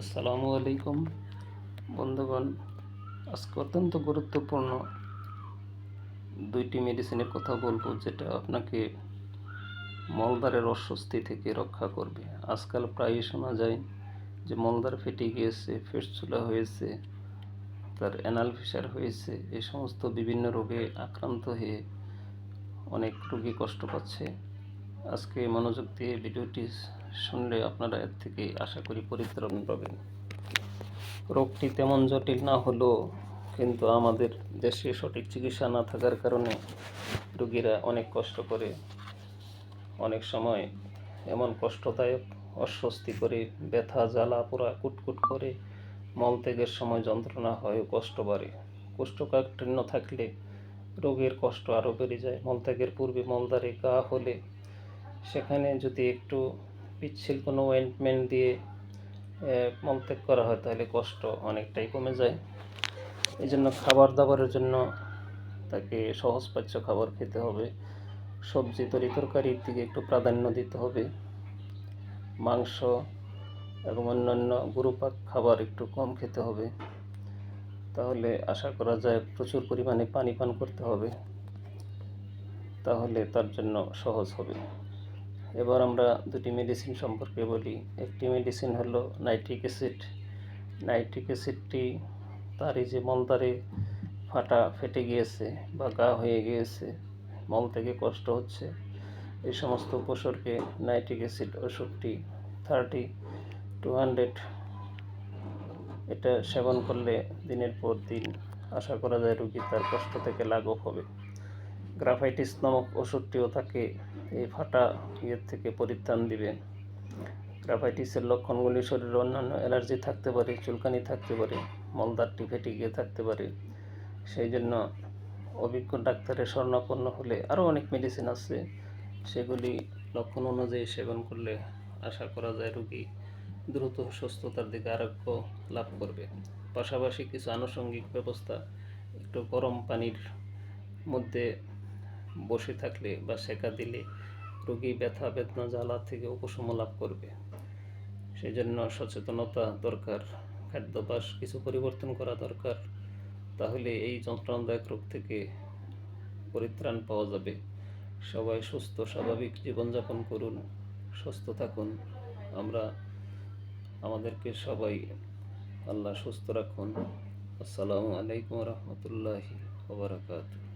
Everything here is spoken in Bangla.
আসসালামু আলাইকুম। বন্ধুগণ, আজকে অত্যন্ত গুরুত্বপূর্ণ দুইটি মেডিসিনের কথা বলব যেটা আপনাকে মলদারের অস্বস্তি থেকে রক্ষা করবে। আজকাল প্রায়ই শোনা যায় যে মলদার ফেটে গিয়েছে ফেসচুলা হয়েছে, তার অ্যানাল ফিসার হয়েছে, এ সমস্ত বিভিন্ন রোগে আক্রান্ত হয়ে অনেক রোগী কষ্ট পাচ্ছে। আজকে মনোযোগ দিয়ে ভিডিওটি শুনলে আপনারা এর থেকে আশা করি পরিত্রাণ পাবেন। রোগটি তেমন জটিল না হলেও কিন্তু আমাদের দেশে সঠিক চিকিৎসা না থাকার কারণে রোগীরা অনেক কষ্ট করে, অনেক সময় এমন কষ্টদায়ক অস্বস্তি করে, ব্যথা, জ্বালা, পোড়া, কুটকুট করে মলত্যাগের সময় যন্ত্রণা হয় কষ্ট বাড়ে। কোষ্ঠকাঠিন্য থাকলে রোগের কষ্ট আরও বেড়ে যায়। মলত্যাগের পূর্বে মলদারে গা হলে সেখানে যদি একটু পিচ্ছিল কোনো অয়েন্টমেন্ট দিয়ে মলত্যাগ করা হয়, তাহলে কষ্ট অনেকটাই কমে যায়। এই জন্য খাবার দাবারের জন্য তাকে সহজপাচ্য খাবার খেতে হবে। সবজি, তরি তরকারির দিকে একটু প্রাধান্য দিতে হবে। মাংস এবং অন্যান্য গুরুপাক খাবার একটু কম খেতে হবে। তাহলে আশা করা যায় প্রচুর পরিমাণে পানি পান করতে হবে। তাহলে তার জন্য সহজ হবে। এবার আমরা দুটি মেডিসিন সম্পর্কে বলি। একটি মেডিসিন হলো নাইট্রিক অ্যাসিড নাইট্রিক অ্যাসিডটি তার এই যে মলদারে ফাটা ফেটে গিয়েছে বা গা হয়ে গিয়েছে, মল থেকে কষ্ট হচ্ছে, এই সমস্ত উপসর্গে নাইট্রিক অ্যাসিড ওষুধটি থার্টি টু হান্ড্রেড এটা সেবন করলে দিনের পর দিন আশা করা যায় রুগী তার কষ্ট থেকে লাঘব হবে। গ্রাফাইটিস নামক ওষুধটিও তাকে এই ফাটা ইয়ের থেকে পরিত্রাণ দিবে। গ্রাফাইটিসের লক্ষণগুলি শরীরে অন্যান্য অ্যালার্জি থাকতে পারে, চুলকানি থাকতে পারে মলদারটি ফেটে গিয়ে থাকতে পারে। সেই জন্য অভিজ্ঞ ডাক্তারের স্বর্ণাপন্ন হলে আরও অনেক মেডিসিন আছে। সেগুলি লক্ষণ অনুযায়ী সেবন করলে আশা করা যায় রোগী দ্রুত সুস্থতার দিকে আরোগ্য লাভ করবে। পাশাপাশি কিছু আনুষঙ্গিক ব্যবস্থা, একটু গরম পানির মধ্যে বসে থাকলে বা সেকা দিলে রোগী ব্যথা, বেদনা, জ্বালা থেকে উপশম লাভ করবে। সেই জন্য সচেতনতা দরকার, খাদ্যাভ্যাস কিছু পরিবর্তন করা দরকার, তাহলে এই যন্ত্রণাদায়ক রোগ থেকে পরিত্রাণ পাওয়া যাবে। সবাই সুস্থ, স্বাভাবিক জীবনযাপন করুন, সুস্থ থাকুন। আমরা, আমাদেরকে সবাই আল্লাহ সুস্থ রাখুন। আসসালামু আলাইকুম রহমতুল্লাহি ওবরাকাতুহ